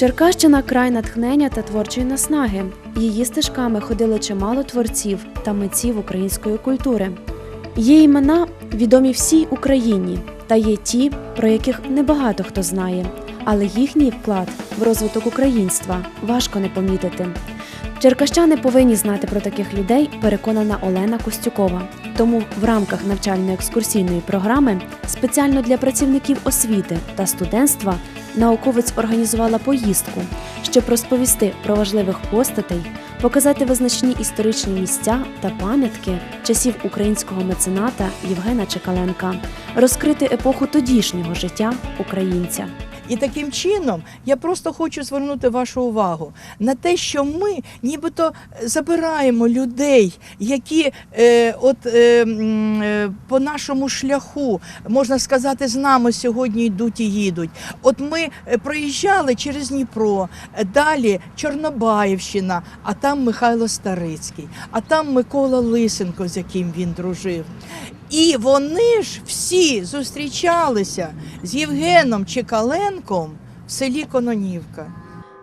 Черкащина край натхнення та творчої наснаги. Її стежками ходили чимало творців та митців української культури. Є імена відомі всій Україні, та є ті, про яких небагато хто знає, але їхній вклад в розвиток українства важко не помітити. Черкащани повинні знати про таких людей, переконана Олена Костюкова. Тому в рамках навчально-екскурсійної програми спеціально для працівників освіти та студентства науковець організувала поїздку, щоб розповісти про важливих постатей, показати визначні історичні місця та пам'ятки часів українського мецената Євгена Чекаленка, розкрити епоху тодішнього життя українця. І таким чином я просто хочу звернути вашу увагу на те, що ми нібито забираємо людей, які е, от е, е, по нашому шляху, можна сказати, з нами сьогодні йдуть і їдуть. От ми е, проїжджали через Дніпро, е, далі Чорнобаївщина, а там Михайло Старицький, а там Микола Лисенко, з яким він дружив. І вони ж всі зустрічалися з Євгеном Чекаленком в селі Кононівка.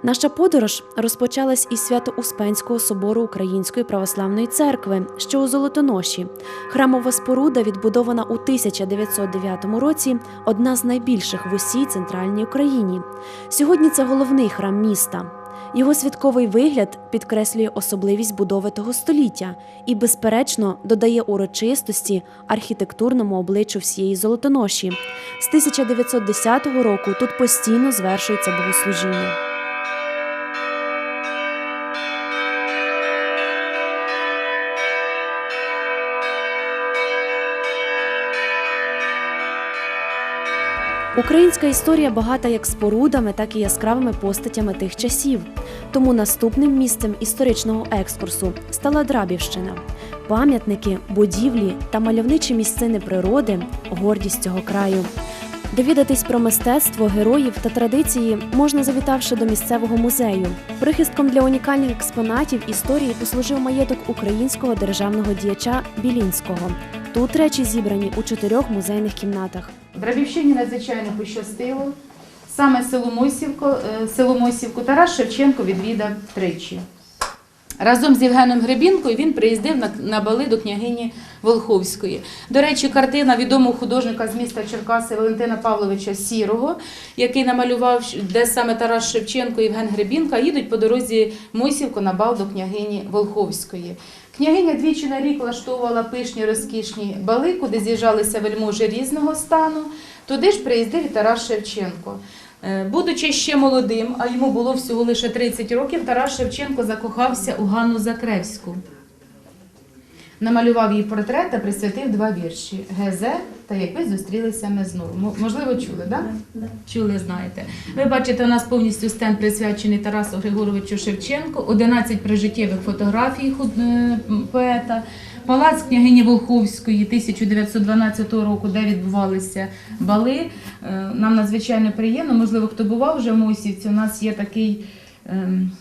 Наша подорож розпочалась із Свято-Успенського собору Української православної церкви, що у Золотоноші. Храмова споруда, відбудована у 1909 році, одна з найбільших в усій центральній Україні. Сьогодні це головний храм міста. Його святковий вигляд підкреслює особливість будови того століття і, безперечно, додає урочистості архітектурному обличчю всієї Золотоноші. З 1910 року тут постійно звершується богослужіння. Українська історія багата як спорудами, так і яскравими постатями тих часів. Тому наступним місцем історичного екскурсу стала Драбівщина. Пам'ятники, будівлі та мальовничі місцини природи гордість цього краю. Довідатись про мистецтво, героїв та традиції можна завітавши до місцевого музею. Прихистком для унікальних експонатів історії послужив маєток українського державного діяча Білінського. Тут речі зібрані у чотирьох музейних кімнатах. Драбівщині надзвичайно пощастило. Саме е, село Мосівку Тарас Шевченко відвідав тричі. Разом з Євгеном Гребінкою він приїздив на бали до княгині Волховської. До речі, картина відомого художника з міста Черкаси Валентина Павловича Сірого, який намалював, де саме Тарас Шевченко і Євген Гребінка їдуть по дорозі Мосівку на бал до княгині Волховської. Княгиня двічі на рік влаштовувала пишні розкішні бали, куди з'їжджалися вельможі різного стану. Туди ж приїздив Тарас Шевченко. Е, Будучи ще молодим, а йому було всього лише 30 років, Тарас Шевченко закохався у Ганну Закревську. Намалював її портрет та присвятив два вірші Гезе та як ви зустрілися ми знову. Можливо, чули, так? Да? Чули, знаєте. Ви бачите, у нас повністю стенд присвячений Тарасу Григоровичу Шевченку, 11 прижиттєвих фотографій е, поета. Палац княгині Волховської 1912 року, де відбувалися бали. Е, Нам надзвичайно приємно. Можливо, хто бував вже в Мосівці, у нас є такий ем,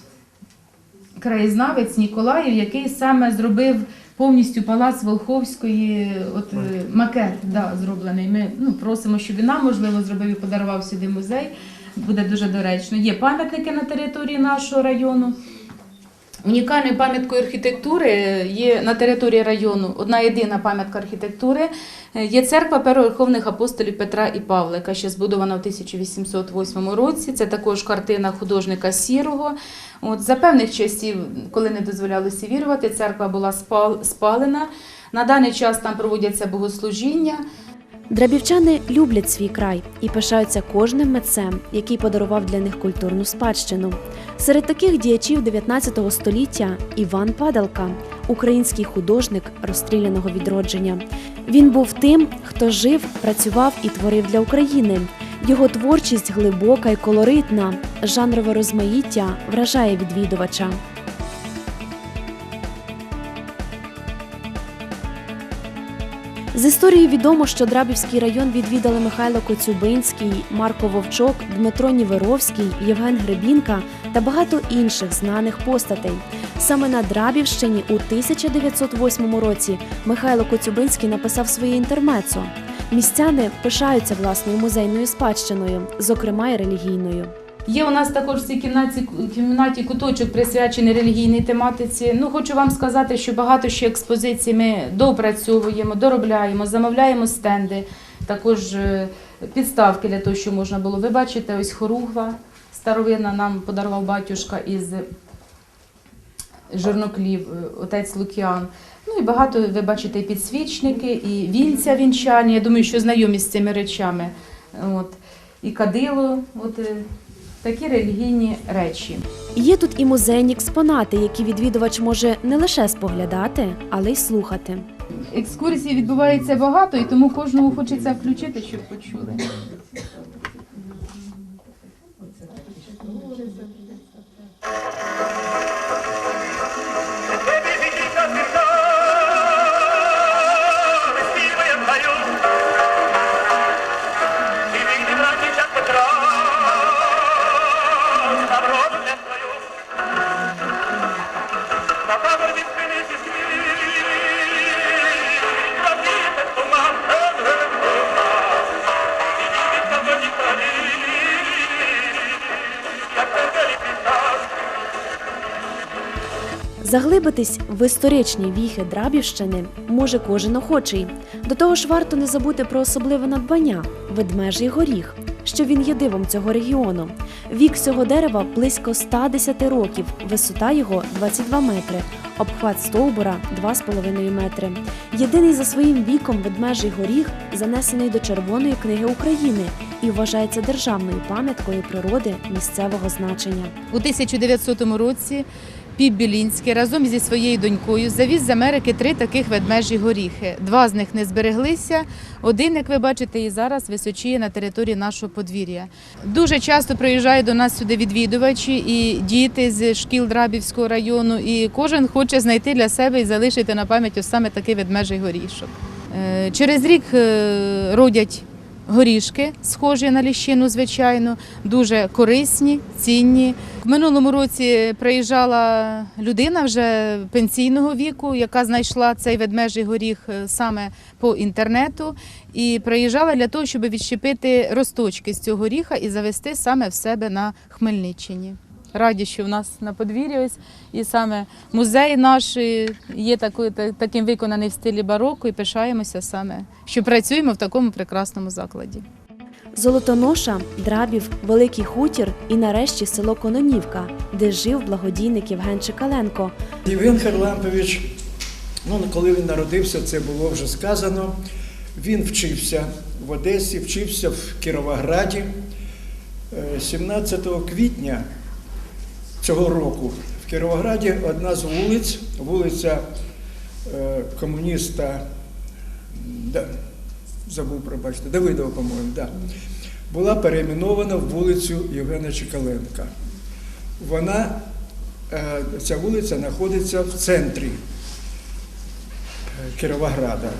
краєзнавець Ніколаїв, який саме зробив повністю палац Волховської, от е, макет да, зроблений. Ми ну, просимо, щоб і нам можливо зробив і подарував сюди музей. Буде дуже доречно. Є пам'ятники на території нашого району. Унікальною пам'яткою архітектури є на території району одна єдина пам'ятка архітектури. е, Є церква первоверховних апостолів Петра і Павлика, що збудована в 1808 році. Це також картина художника Сірого. От, за певних часів, коли не дозволялося вірувати, церква була спал- спалена. На даний час там проводяться богослужіння. Драбівчани люблять свій край і пишаються кожним митцем, який подарував для них культурну спадщину. Серед таких діячів 19 століття Іван Падалка, український художник розстріляного відродження. Він був тим, хто жив, працював і творив для України. Його творчість глибока і колоритна, жанрове розмаїття вражає відвідувача. З історії відомо, що Драбівський район відвідали Михайло Коцюбинський, Марко Вовчок, Дмитро Ніверовський, Євген Гребінка та багато інших знаних постатей. Саме на Драбівщині у 1908 році Михайло Коцюбинський написав своє інтермецо. Містяни пишаються власною музейною спадщиною, зокрема й релігійною. Є у нас також в цій кімнаті, кімнаті куточок присвячений релігійній тематиці. Ну, хочу вам сказати, що багато ще експозицій ми доопрацьовуємо, доробляємо, замовляємо стенди, також е, підставки для того, щоб можна було. Ви бачите, ось хоругва старовинна нам подарував батюшка із жорноклів, е, отець Лукіан. Ну і багато ви бачите і підсвічники, і вінця вінчання. Я думаю, що знайомі з цими речами. От. І кадило, от е, такі релігійні речі. Є тут і музейні експонати, які відвідувач може не лише споглядати, але й слухати. Екскурсій відбувається багато, і тому кожному хочеться включити, щоб почули. Заглибитись в історичні віхи Драбівщини може кожен охочий. До того ж, варто не забути про особливе надбання ведмежий горіх, що він є дивом цього регіону. Вік цього дерева близько 110 років, висота його 22 метри, обхват стовбура 2,5 метри. Єдиний за своїм віком ведмежий горіх занесений до Червоної книги України і вважається державною пам'яткою природи місцевого значення. У 1900 році Піп Білінський разом зі своєю донькою завіз з Америки три таких ведмежі горіхи. Два з них не збереглися. Один, як ви бачите, і зараз височіє на території нашого подвір'я. Дуже часто приїжджають до нас сюди відвідувачі і діти з шкіл Драбівського району. І кожен хоче знайти для себе і залишити на пам'ять ось саме такий ведмежий горішок. Е, Через рік е, родять горішки, схожі на ліщину, звичайно, дуже корисні, цінні. В минулому році приїжджала людина вже пенсійного віку, яка знайшла цей ведмежий горіх е, саме по інтернету, і приїжджала для того, щоб відщепити росточки з цього горіха і завести саме в себе на Хмельниччині. Раді, що в нас на подвір'ї ось і саме музей наш є такою, таким виконаний в стилі бароко, і пишаємося саме, що працюємо в такому прекрасному закладі. Золотоноша, Драбів, Великий Хутір і нарешті село Кононівка, де жив благодійник Євген Чекаленко. Євген Харлампович, ну, коли він народився, це було вже сказано. Він вчився в Одесі, вчився в Кіровограді. Е, 17 квітня цього року в Кіровограді одна з вулиць, вулиця е, комуніста, да, забув пробачте, Давидова, по-моєму, да, була перейменована в вулицю Євгена Чекаленка. Вона Е, Ця вулиця знаходиться в центрі е, Кіровограда.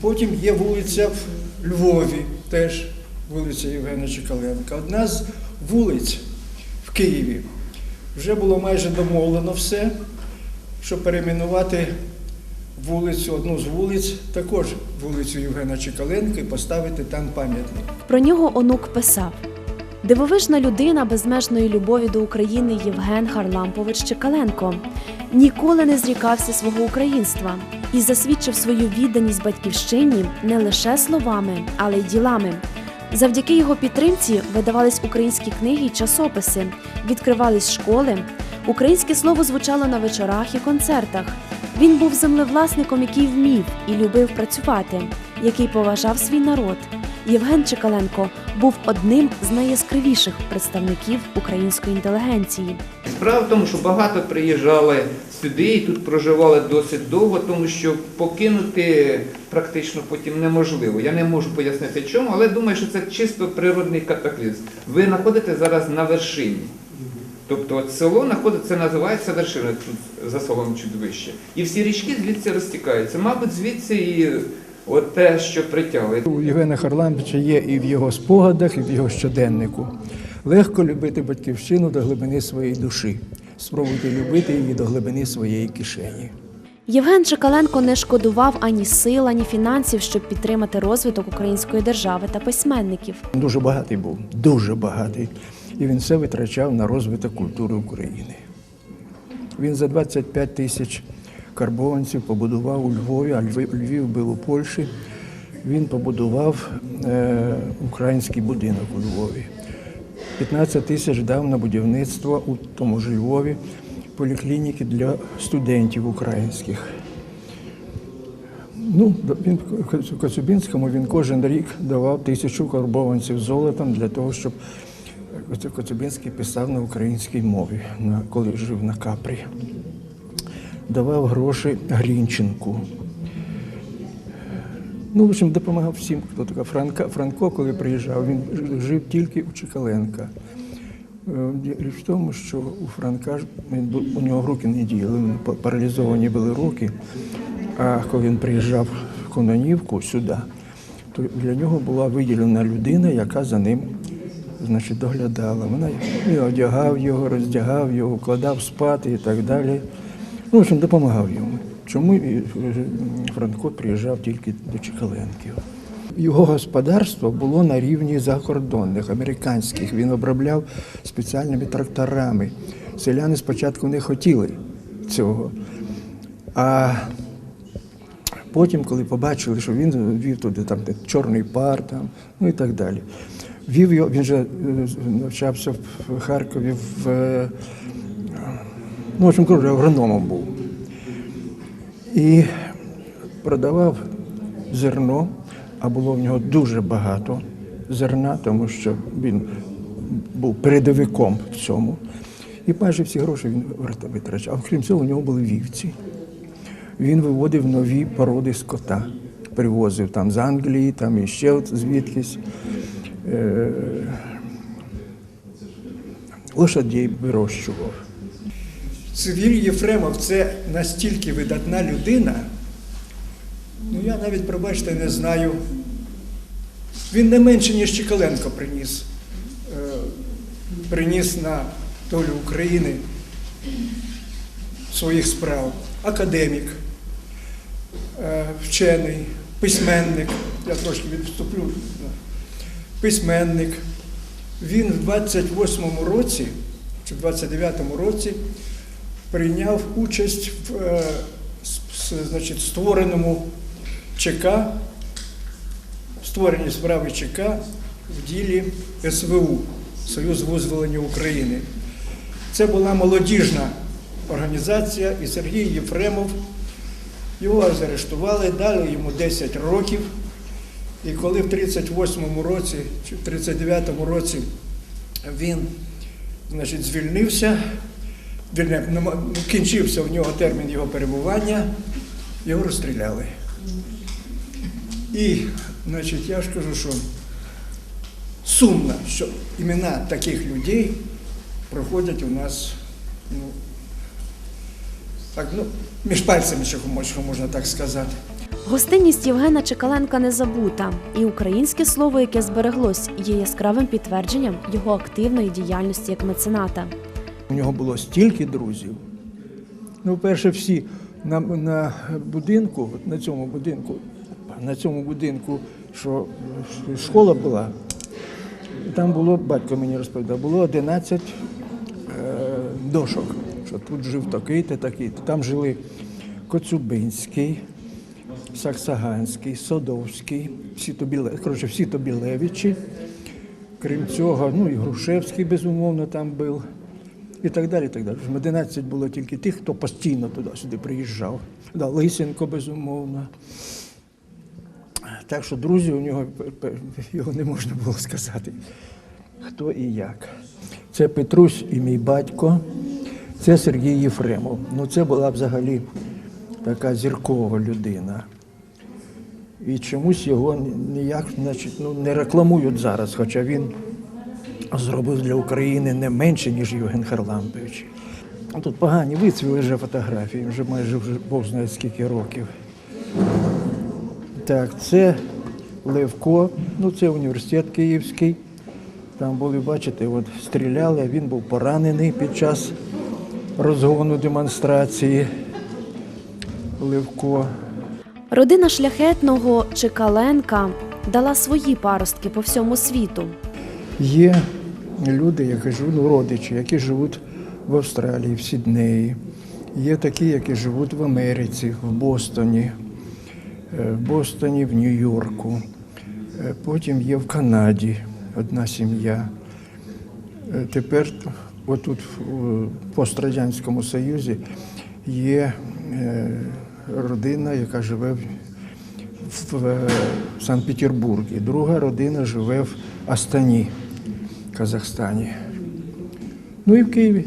Потім є вулиця в Львові, теж вулиця Євгена Чекаленка. Одна з вулиць в Києві. Вже було майже домовлено все, щоб перейменувати вулицю, одну з вулиць, також вулицю Євгена Чекаленка і поставити там пам'ятник. Про нього онук писав: Дивовижна людина безмежної любові до України Євген Харлампович Чекаленко ніколи не зрікався свого українства і засвідчив свою відданість батьківщині не лише словами, але й ділами. Завдяки його підтримці видавались українські книги й часописи, відкривались школи. Українське слово звучало на вечорах і концертах. Він був землевласником, який вмів і любив працювати, який поважав свій народ. Євген Чекаленко був одним з найяскравіших представників української інтелігенції. Справа в тому, що багато приїжджали сюди і тут проживали досить довго, тому що покинути практично потім неможливо. Я не можу пояснити чому, але думаю, що це чисто природний катаклізм. Ви знаходитесь зараз на вершині. Тобто от село знаходиться, називається вершина тут за селом чуть вище. І всі річки звідси розтікаються. Мабуть, звідси і от те, що притягує. У Євгена Харламовича є і в його спогадах, і в його щоденнику. Легко любити батьківщину до глибини своєї душі. Спробуйте любити її до глибини своєї кишені. Євген Чекаленко не шкодував ані сил, ані фінансів, щоб підтримати розвиток української держави та письменників. Дуже багатий був, дуже багатий. І він все витрачав на розвиток культури України. Він за 25 тисяч карбованців побудував у Львові, а Львів, був у Польщі. Він побудував е, український будинок у Львові. 15 тисяч дав на будівництво у тому ж Львові поліклініки для студентів українських. Ну, він Коцюбінському він кожен рік давав тисячу карбованців золотом для того, щоб Коцюбинський писав на українській мові, коли жив на Капрі. Давав гроші Грінченку. Ну, в общем, допомагав всім, хто така. Франка, Франко, коли приїжджав, він жив тільки у Чекаленка. Е, Річ в тому, що у Франка у нього руки не діяли, паралізовані були руки. А коли він приїжджав в Кононівку сюди, то для нього була виділена людина, яка за ним значить, доглядала. Вона і одягав його, роздягав його, вкладав спати і так далі. Ну, в общем, допомагав йому. Чому е, Франко приїжджав тільки до Чекаленків. Його господарство було на рівні закордонних, американських. Він обробляв спеціальними тракторами. Селяни спочатку не хотіли цього. А потім, коли побачили, що він вів туди там чорний пар, там, ну і так далі. Вів його, він же е, навчався в Харкові в е, ну, в общем, кажучи, агрономом був. І продавав зерно, а було в нього дуже багато зерна, тому що він був передовиком в цьому. І майже всі гроші він витрачав. Крім цього, у нього були вівці. Він виводив нові породи скота, привозив там з Англії, там іще звідкись. Е, лошадей вирощував. Цивіль Єфремов це настільки видатна людина. Ну я навіть, пробачте, не знаю. Він не менше, ніж Чекаленко приніс. Е, приніс на долю України своїх справ. Академік, е, вчений, письменник. Я трошки відступлю. Письменник. Він в 28-му році чи в 29-му році прийняв участь в е, значить, створеному ЧК, створенні справи ЧК в ділі СВУ Союз визволення України. Це була молодіжна організація, і Сергій Єфремов його заарештували, дали йому 10 років. І коли в 38-му році чи в 39-му році він значить, звільнився, ну, кінчився в нього термін його перебування, його розстріляли. І, значить, я ж кажу, що сумно, що імена таких людей проходять у нас, ну, так, ну, між пальцями, що можна так сказати. Гостинність Євгена Чекаленка не забута, і українське слово, яке збереглось, є яскравим підтвердженням його активної діяльності як мецената. У нього було стільки друзів. Ну, перше, всі на, на будинку, на цьому будинку, на цьому будинку, що школа була, там було, батько мені розповідав, було 11 е, дошок, що тут жив такий-то, такий-то. Там жили Коцюбинський, Саксаганський, Содовський, всі Тобіле, коротше, всі Тобілевичі. Крім цього, ну і Грушевський, безумовно, там був. І так далі. і так далі. 11 було тільки тих, хто постійно туди-сюди приїжджав. Да, Лисенко, безумовно. Так що друзі у нього його не можна було сказати, хто і як. Це Петрусь і мій батько, це Сергій Єфремов. Ну, це була взагалі така зіркова людина. І чомусь його ніяк значить, ну, не рекламують зараз, хоча він зробив для України не менше, ніж Євген Харлампович. Тут погані вицвіли вже фотографії, вже майже вже Бог знає скільки років. Так, це Левко, ну це університет Київський. Там були, бачите, от стріляли, він був поранений під час розгону демонстрації. Левко. Родина шляхетного Чекаленка дала свої паростки по всьому світу. Є люди, які живуть, ну, родичі, які живуть в Австралії, в Сіднеї. Є такі, які живуть в Америці, в Бостоні, е, в Бостоні, в Нью-Йорку. Е, Потім є в Канаді одна сім'я. Е, Тепер отут в пострадянському Союзі є родина, яка живе в Санкт-Петербургі. Друга родина живе в Астані, Казахстані. Ну і в Києві.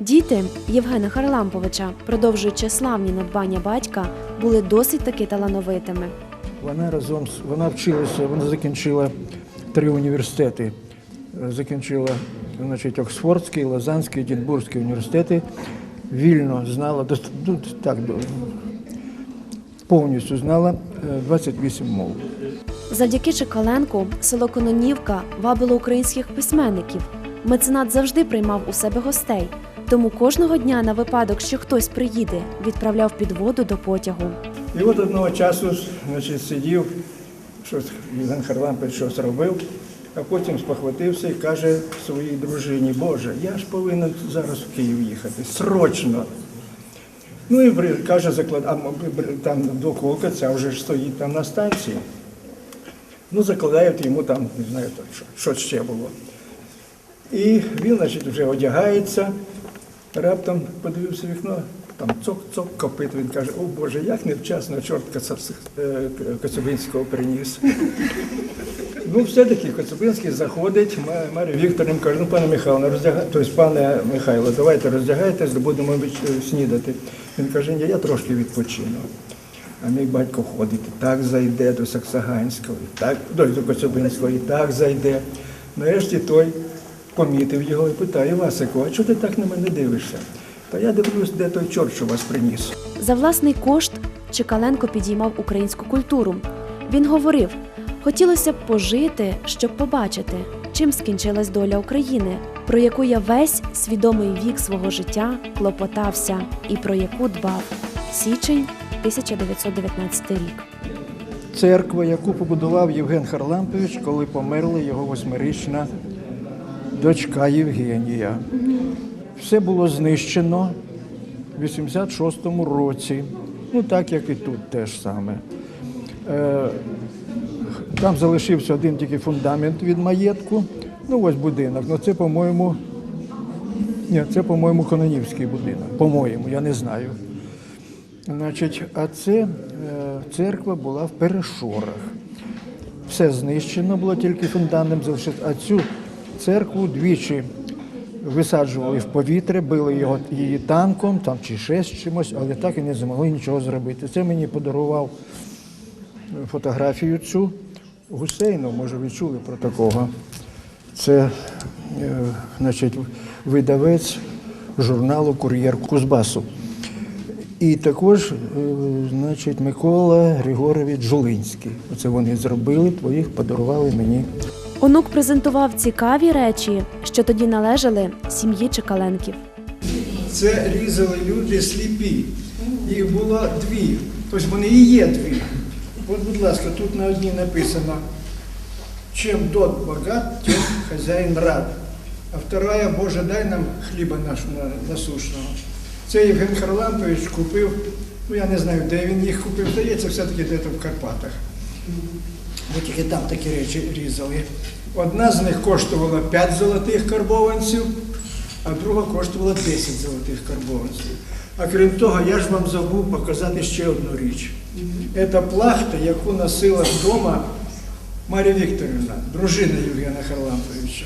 Діти Євгена Харламповича, продовжуючи славні надбання батька, були досить таки талановитими. Вона разом вона вчилася, вона закінчила три університети. Закінчила значить, Оксфордський, Лозанський, Единбурзький університети. Вільно знала, ну, так, повністю знала е, 28 мов. Завдяки Чекаленку село Кононівка вабило українських письменників. Меценат завжди приймав у себе гостей, тому кожного дня на випадок, що хтось приїде, відправляв підводу до потягу. І от одного часу значить, сидів, щось Євген Харлампович щось робив, а потім спохватився і каже своїй дружині, Боже, я ж повинен зараз в Київ їхати, срочно. Ну і каже, заклад, а там двоколка, ця вже ж стоїть там на станції. Ну, закладають йому там, не знаю, що, що ще було. І він, значить, вже одягається, раптом подивився вікно, там цок-цок копит. Він каже, о Боже, як невчасно чорт е, Коцюбинського приніс. Ну, все-таки Коцюбинський заходить, Марія Вікторівна каже, ну, пане Михайло, роздягай, тобто, пане Михайло, давайте роздягайтесь, будемо снідати. Він каже, ні, я трошки відпочину. А мій батько ходить, і так зайде до Саксаганського, і так, до, до Коцюбинського, і так зайде. Нарешті той помітив його і питає, Васику, а чого ти так на мене дивишся? Та я дивлюсь, де той чорт, що вас приніс. За власний кошт Чекаленко підіймав українську культуру. Він говорив: хотілося б пожити, щоб побачити, чим скінчилась доля України, про яку я весь свідомий вік свого життя клопотався і про яку дбав. Січень 1919 рік. Церква, яку побудував Євген Харлампович, коли померла його восьмирічна дочка Євгенія. Все було знищено в 86-му році, ну так як і тут теж саме. Е, Там залишився один тільки фундамент від маєтку. Ну ось будинок. Ну це, по-моєму, ні, це, по-моєму, Кононівський будинок. По-моєму, я не знаю. Значить, а це е, церква була в Перешорах. Все знищено було, тільки фундамент залишився. А цю церкву двічі висаджували в повітря, били його, її танком там, чи ще з чимось, але так і не змогли нічого зробити. Це мені подарував е, фотографію цю Гусейнов, може, ви чули про такого. Це е, значить, видавець журналу Кур'єр Кузбасу. І також, е, значить, Микола Григорович Жулинський. Оце вони зробили, твоїх подарували мені. Онук презентував цікаві речі, що тоді належали сім'ї Чекаленків. Це різали люди сліпі. Їх було дві. Тобто вони і є дві. От, будь ласка, тут на одній написано, чим дот богат, тем хазяїн рад. А вторая, Боже, дай нам хліба нашого насушного. Це Євген Харлампович купив, ну я не знаю, де він їх купив, здається, все-таки десь в Карпатах. Бо тільки там такі речі різали. Одна з них коштувала 5 золотих карбованців, а друга коштувала 10 золотих карбованців. А крім того, я ж вам забув показати ще одну річ. Це плахта, яку носила вдома Марія Вікторівна, дружина Євгена Харламповича.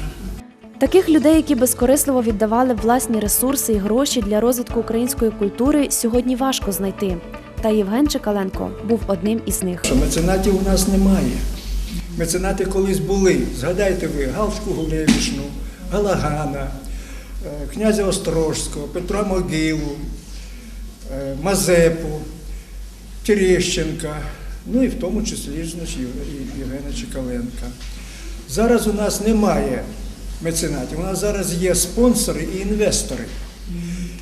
Таких людей, які безкорисливо віддавали власні ресурси і гроші для розвитку української культури, сьогодні важко знайти. Та Євген Чекаленко був одним із них. Меценатів у нас немає. Меценати колись були. Згадайте ви Галшку Гулевішну, Галагана, е, князя Острожського, Петра Могилу, е, Мазепу, Терещенка, ну і в тому числі значить, Євгена Чекаленка. Зараз у нас немає меценатів, у нас зараз є спонсори і інвестори.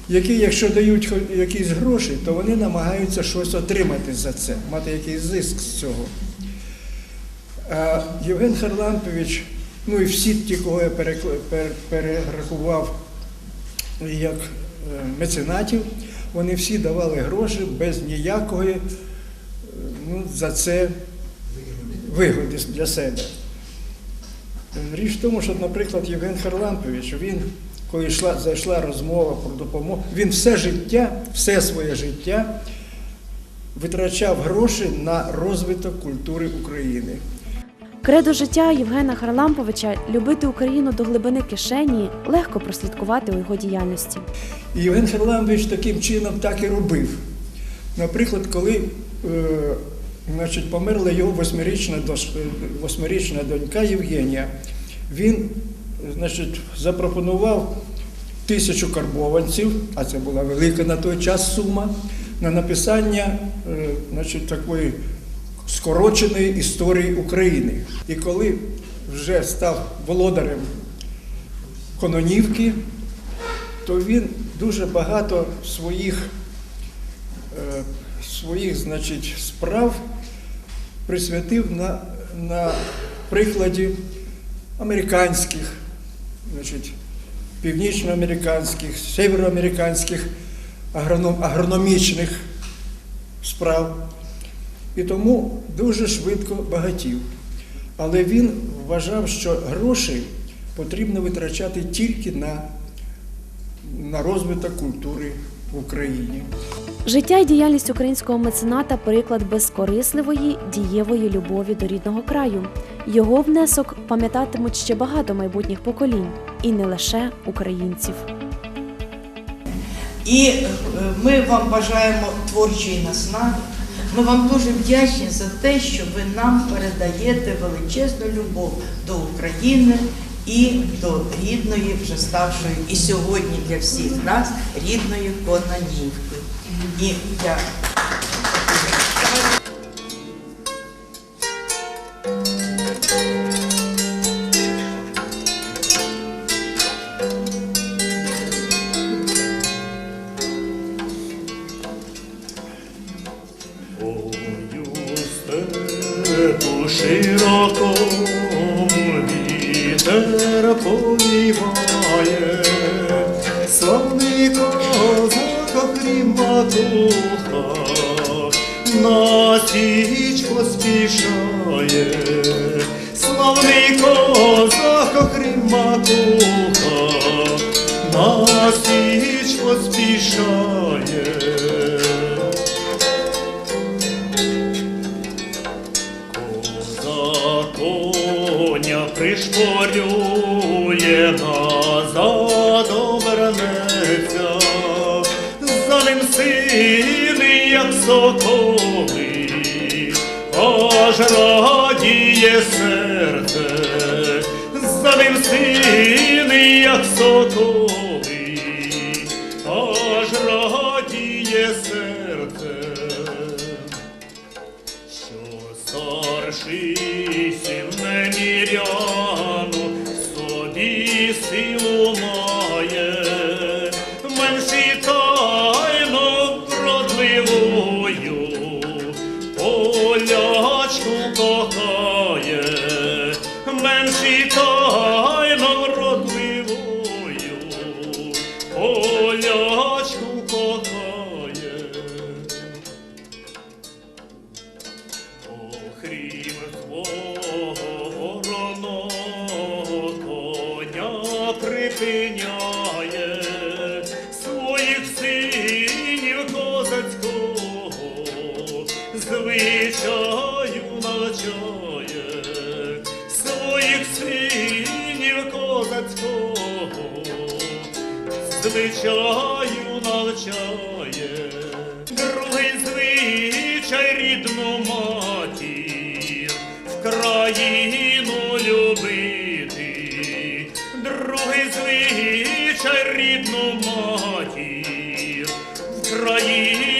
Які, якщо дають якісь гроші, то вони намагаються щось отримати за це, мати якийсь зиск з цього. А Євген Харлампович, ну і всі ті, кого я перерахував як е, меценатів, вони всі давали гроші без ніякої е, ну, за це вигоди для себе. Річ в тому, що, наприклад, Євген Харлампович, він, коли йшла, зайшла розмова про допомогу, він все життя, все своє життя витрачав гроші на розвиток культури України. Кредо життя Євгена Харламповича любити Україну до глибини кишені легко прослідкувати у його діяльності. І Євген Харламович таким чином так і робив. Наприклад, коли е, значить, померла його восьмирічна, восьмирічна донька Євгенія, він значить, запропонував тисячу карбованців, а це була велика на той час сума, на написання е, значить, такої скороченої історії України. І коли вже став володарем Кононівки, то він дуже багато своїх, е, своїх значить, справ присвятив на, на прикладі американських, значить, північноамериканських, североамериканських агроном, агрономічних справ. І тому дуже швидко багатів. Але він вважав, що гроші потрібно витрачати тільки на на розвиток культури в Україні. Життя і діяльність українського мецената приклад безкорисливої, дієвої любові до рідного краю. Його внесок пам'ятатимуть ще багато майбутніх поколінь, і не лише українців. І е, ми вам бажаємо творчої наснаги. Ми вам дуже вдячні за те, що ви нам передаєте величезну любов до України і до рідної, вже ставшої і сьогодні для всіх нас рідної Кононівки. І я пришпорює, назад обернеться, за ним сини, як соколи, аж and she told me. Звичай рідну матір в країну